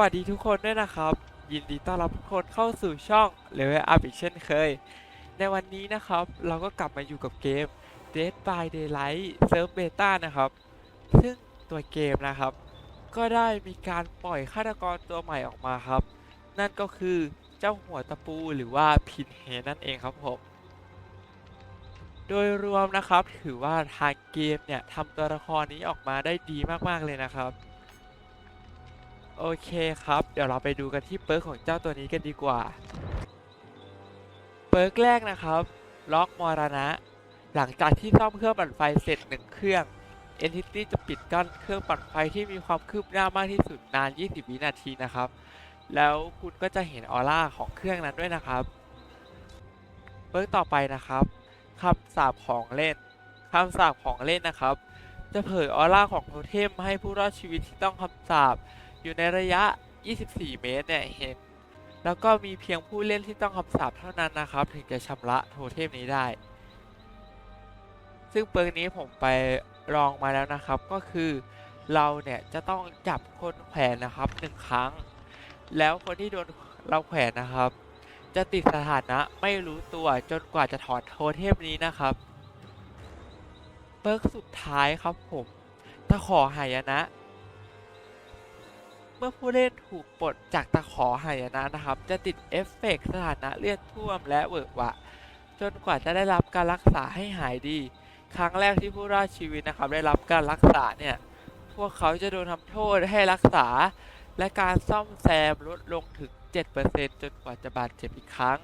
วัสดีทุกคนด้วยนะครับ ยินดีต้อนรับทุกคนเข้าสู่ช่อง Level Up อีกเช่นเคย ในวันนี้นะครับ เราก็กลับมาอยู่กับเกม Dead by Daylight Surf Beta นะครับ ซึ่งตัวเกมนะครับ ก็ได้มีการปล่อยฆาตกรตัวใหม่ออกมาครับ นั่นก็คือเจ้าหัวตะปูหรือว่าพินเฮนั่นเองครับผมโดยรวมนะครับถือว่าทางเกมเนี่ยทำตัวละครนี้ออกมาได้ดีมากๆเลยนะครับ โอเคครับ เดี๋ยวเราไปดูกันที่เปิร์กของเจ้าตัวนี้กันดีกว่า เปิร์กแรกนะครับ ล็อกมรณะ หลังจากที่ซ่อมเครื่องปั่นไฟเสร็จหนึ่งเครื่อง Entity จะปิดกั้นเครื่องปั่นไฟที่มีความคืบหน้ามากที่สุดนาน 20 วินาทีนะครับ แล้วคุณก็จะเห็นออร่าของเครื่องนั้นด้วยนะครับ เปิร์กต่อไปนะครับคำสาปของเล่นคำสาปของเล่นนะครับ จะเผยออร่าของโทเทมให้ผู้รอดชีวิตที่ต้องคำสาป อยู่ในระยะ 24 เมตรเนี่ยเห็น แล้วก็มีเพียงผู้เล่นที่ต้องคำสาปเท่านั้นนะครับ ถึงจะชำระโทเทมนี้ได้ ซึ่งเปิร์กนี้ผมไปลองมาแล้วนะครับ ก็คือเราเนี่ยจะต้องจับคนแขวนนะครับหนึ่งครั้ง แล้วคนที่โดนเราแขวนนะครับ จะติดสถานะไม่รู้ตัวจนกว่าจะถอดโทเทมนี้นะครับเปิร์กสุดท้ายครับผมตะขอหายนะ เมื่อผู้เล่นถูกปลดจากตะขอหายนะนะครับ จะติดเอฟเฟกต์สถานะเลือดท่วมและเวิร์กวะ จนกว่าจะได้รับการรักษาให้หายดี ครั้งแรกที่ผู้รอดชีวิตนะครับ ได้รับการรักษาเนี่ย พวกเขาจะโดนทำโทษให้รักษา และการซ่อมแซมลดลงถึง 7%จนกว่าจะบาดเจ็บอีกครั้ง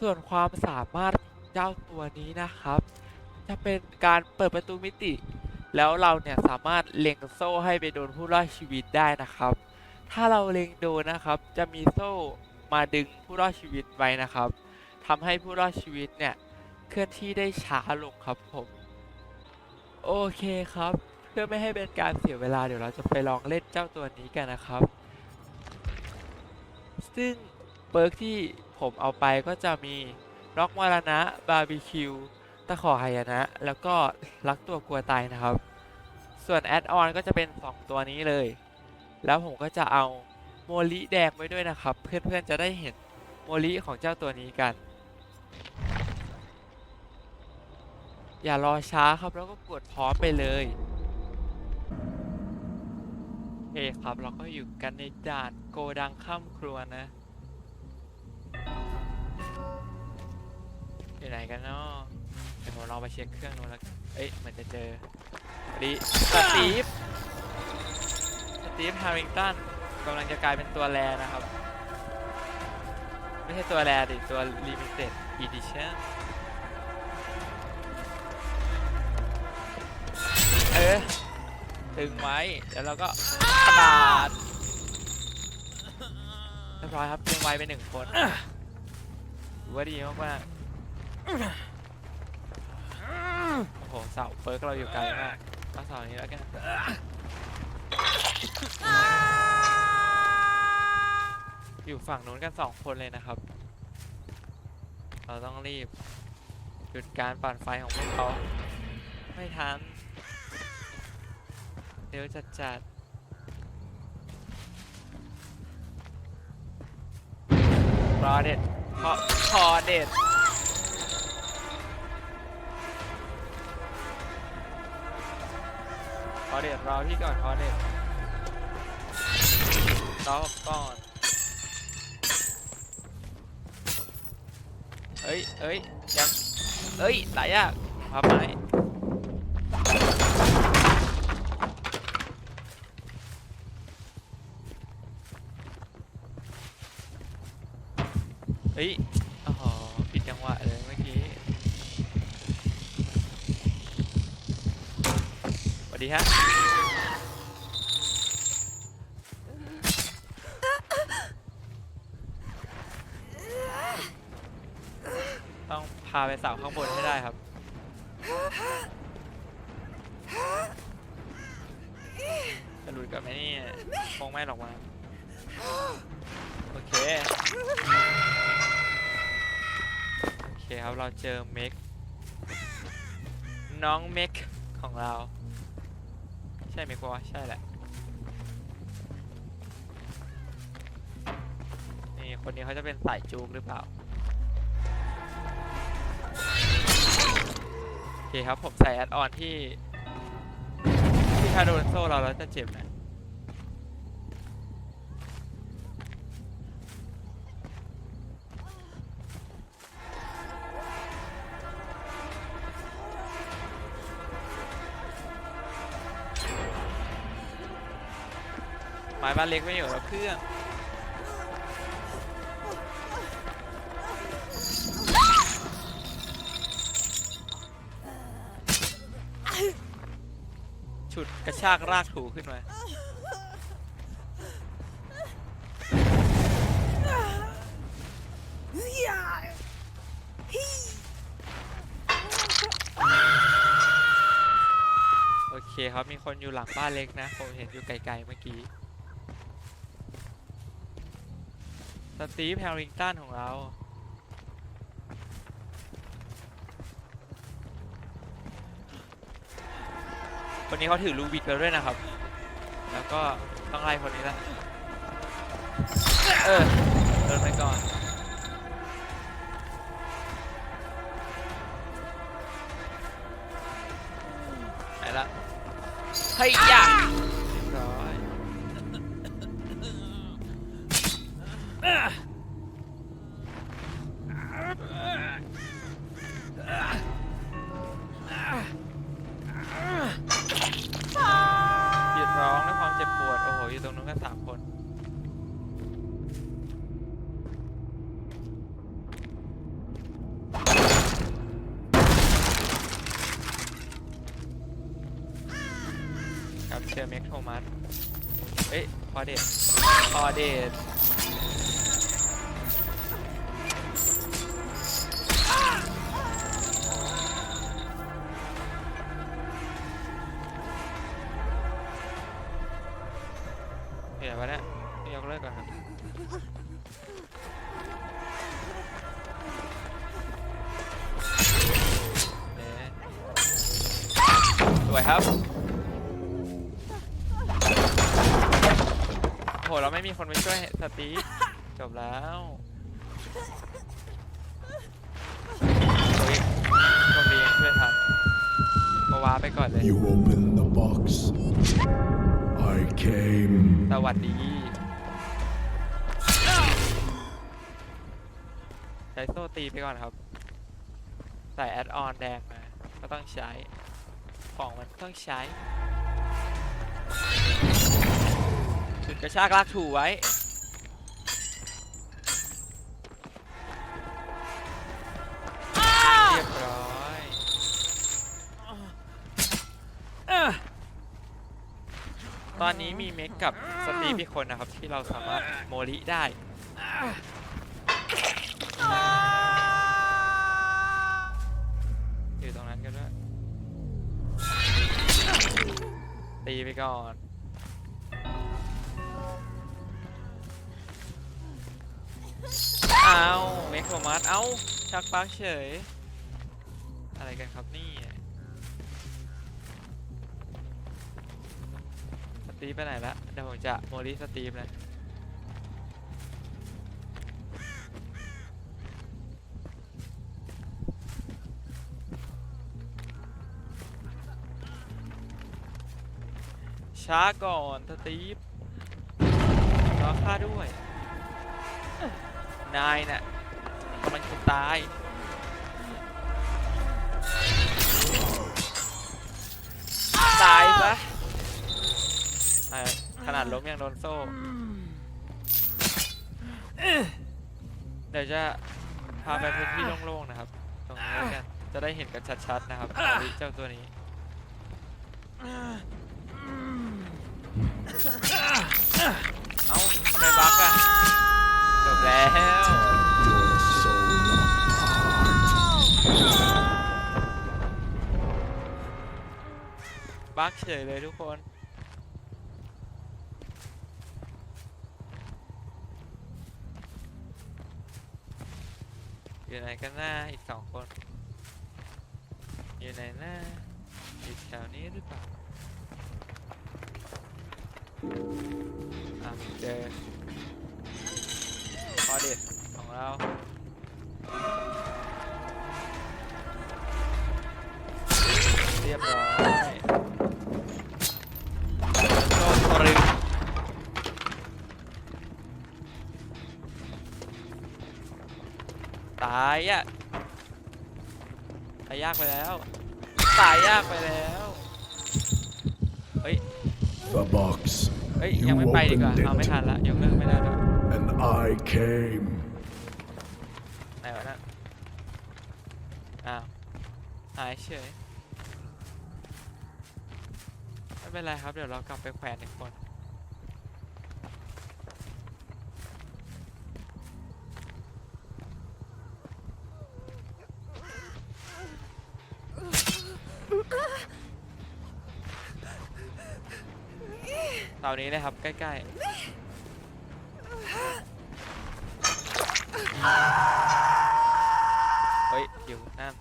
ส่วนความสามารถเจ้าตัวนี้นะครับ จะเป็นการเปิดประตูมิติ แล้วเราเนี่ยสามารถเล็งโซ่ให้ไปโดนผู้รอดชีวิตได้นะครับ ถ้าเราเล็งโดนนะครับ จะมีโซ่มาดึงผู้รอดชีวิตไว้นะครับทำให้ผู้รอดชีวิตเนี่ยเคลื่อนที่ได้ช้าลงครับผมโอเคครับ เพื่อไม่ให้เป็นการเสียเวลาเดี๋ยวเราจะไปลองเล่นเจ้าตัวนี้กันนะครับ ซึ่งเปิร์กที่ผมเอาไปก็จะมีล็อกมรณะบาร์บีคิว ตะขอหายนะ แล้วก็รักตัวกลัวตายนะครับ ส่วนแอดออนก็จะเป็น 2 ตัวนี้เลย แล้วผมก็จะเอาโมลิแดงไว้ด้วยนะครับ เพื่อนๆจะได้เห็นโมลิของเจ้าตัวนี้กัน อย่ารอช้าครับแล้วก็กดพร้อมไปเลยโอเคครับเราก็อยู่กันในด่านโกดังข้ามครัวนะอยู่ไหนกันเนาะ เดี๋ยวผมลองไปเช็คเครื่องนู้นแล้วกันเอ้ยเหมันจะเจอสวัสดีสตีฟสตีฟฮาริงตันกำลังจะกลายเป็นตัวแรนะครับ ไม่ใช่ตัวแรดิตัว limited edition เออตึงไว้เดี๋ยวเราก็กระดาษเรียบร้อยครับตึงไว้ไปหนึ่งคนถือว่าดีมากๆโอ้โห เสาเฟิร์กเราอยู่ไกลมากเอาเสานี้แล้วกันอยู่ฝั่งนู้นกันสองคนเลยนะครับ เราต้องรีบ หยุดการปั่นไฟของพวกเขาไม่ทันเดี๋ยวจัดจัดรอเด็ดขอขอเด็ด ขอเด็ดรอพี่ก่อนขอเด็ดรอผมก่อนเอ้ยเอ้ยยังเอ้ยหลายยากพับไม้ พาไปสาวข้างบนให้ได้ครับ จะหลุดกับไอ้นี่คงไม่หรอกมาโอเค โอเคครับ เราเจอเม็กน้องเม็กของเรา ใช่เมกวะใช่แหละ นี่ คนนี้เขาจะเป็นสายจูงหรือเปล่า เคครับ ผมใส่แอดออนที่ ที่ถ้าโดนโซ่เราแล้วจะเจ็บนะหมายบ้านเล็กไม่อยู่แล้วเครื่อง กระชากรากถูขึ้นมา โอเคครับ มีคนอยู่หลังบ้านเล็กนะ ผมเห็นอยู่ไกลๆเมื่อกี้ สตีฟแฮร์ริงตันของเรา คนนี้เขาถือลูบิกแล้วด้วยนะครับ แล้วก็ต้องไล่คนนี้ละเออเดินไปก่อนไปละเฮ้ยยะเรียบ ครับเจอเม็กโทมัสเอ้ยพอเดทพอเดทเดี๋ยววะเนี่ยยกเลิกก่อนครับเอ๊ะสวยครับ หเราไม่มีคนไปช่วยสตีฟจบแล้วโอ้ยโชคดียังช่วยทันก็ว้าไปก่อนเลย You open the box. I came. สวัสดี ใช้โซ่ตีไปก่อนครับ ใส่แอดออนแดงมา ก็ต้องใช้ ของมันต้องใช้ จุดกระชากลากถูไว้ เรียบร้อยตอนนี้มีเมกกับสตีฟอีกคนนะครับ ที่เราสามารถโมลิได้ อยู่ตรงนั้นกันด้วยตีไปก่อน อาเมกโทมัสเอ้าชักปักเฉย อะไรกันครับนี่สตีฟไปไหนละเดี๋ยวผมจะโมลิสตีฟเลยช้าก่อนสตีฟรอข้าด้วย นายน่ะ มันจะตายตายซะขนาดล้มยังโดนโซ่ เดี๋ยวจะพาไปพื้นที่โล่งๆนะครับ ตรงนี้กันจะได้เห็นกันชัดๆนะครับเจ้าตัวนี้เอ้าทำไมบักอะจบแล้ว บักเฉยเลยทุกคน อยู่ไหนกันหน้าอีกสองคน อยู่ไหนหน้าอยู่แถวนี้หรือเปล่าอะเจอขอเด็ดของเรา รียบร้อยโชคตรึงตายอะตายยากไปแล้ว ตายยากไปแล้ว เฮ้ย The box. เฮ้ย You ยังไม่ไปดีกว่า opened เอาไม่ it, ทันละยกเลิกไม่ได้ด้วย and I came. ไหนวะนั่นอ้าวหายเฉย ไม่เป็นไรครับ เดี๋ยวเรากลับไปแขวนอีกคน เตานี้เลยครับ ใกล้ ๆ เฮ้ย อยู่นั่น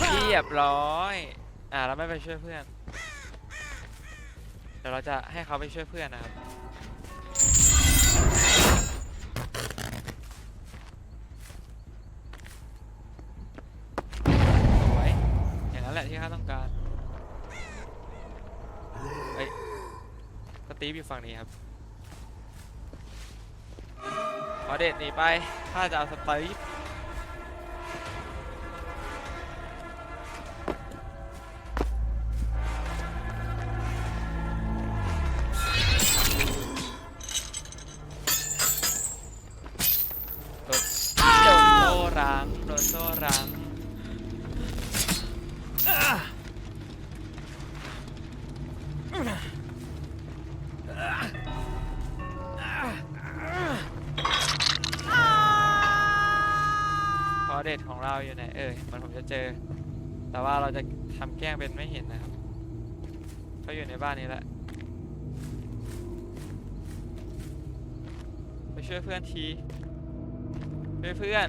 เรียบร้อย อ่าเราไม่ไปช่วยเพื่อน เดี๋ยวเราจะให้เขาไปช่วยเพื่อนนะครับสวยอย่างนั้นแหละที่ข้าต้องการ เฮ้ยสตีฟอยู่ฝั่งนี้ครับ ขอเด็ดหนีไปข้าจะเอาสตีฟ เด็ดของเราอยู่ไหนเอ่ยมันผมจะเจอ แต่ว่าเราจะทำแกล้งเป็นไม่เห็นนะครับเขาอยู่ในบ้านนี้แหละไปช่วยเพื่อนทีช่วยเพื่อน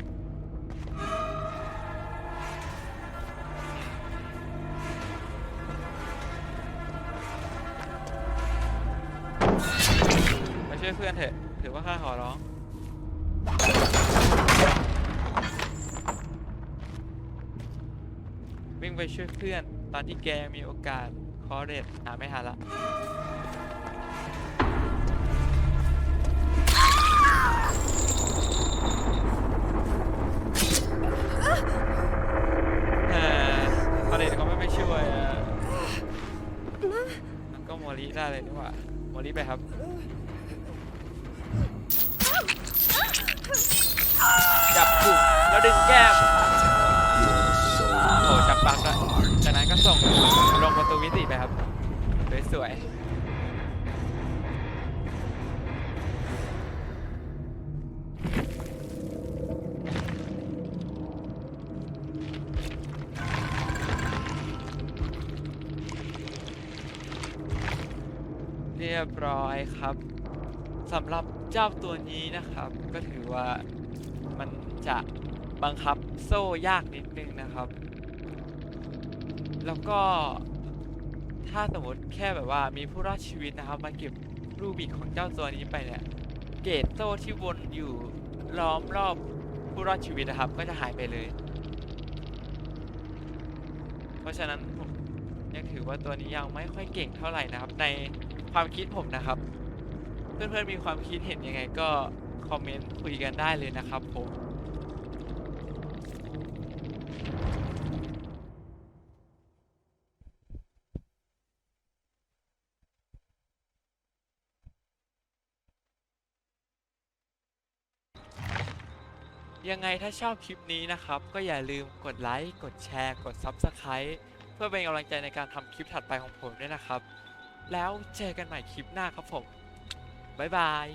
ไปช่วยเพื่อนเถอะถือว่าข้าขอร้อง วิ่งไปช่วยเพื่อน ตอนที่แกยังมีโอกาสคอเรดหาไม่ทันละ เออคอเรดเขาไม่ไปช่วยอะมันก็โมลิได้เลยนี่หว่าโมลิไปครับ จับถูกแล้วดึงแก ส่งลงประตูวิสิไปครับ สวยๆเรียบร้อยครับสำหรับเจ้าตัวนี้นะครับ ก็ถือว่ามันจะบังคับโซ่ยากนิดนึงนะครับ แล้วก็ถ้าสมมติแค่แบบว่ามีผู้รอดชีวิตนะครับ มาเก็บรูบิกของเจ้าตัวนี้ไปเนี่ย เกตโซ่ที่วนอยู่ล้อมรอบผู้รอดชีวิตนะครับ ก็จะหายไปเลย เพราะฉะนั้นผมยังถือว่าตัวนี้ยังไม่ค่อยเก่งเท่าไหร่นะครับ ในความคิดผมนะครับ เพื่อนๆมีความคิดเห็นยังไงก็คอมเมนต์คุยกันได้เลยนะครับผม ยังไงถ้าชอบคลิปนี้นะครับ ก็อย่าลืมกดไลค์ กดแชร์ กด Subscribe เพื่อเป็นกำลังใจในการทำคลิปถัดไปของผมด้วยนะครับ แล้วเจอกันใหม่คลิปหน้าครับผม บ๊ายบาย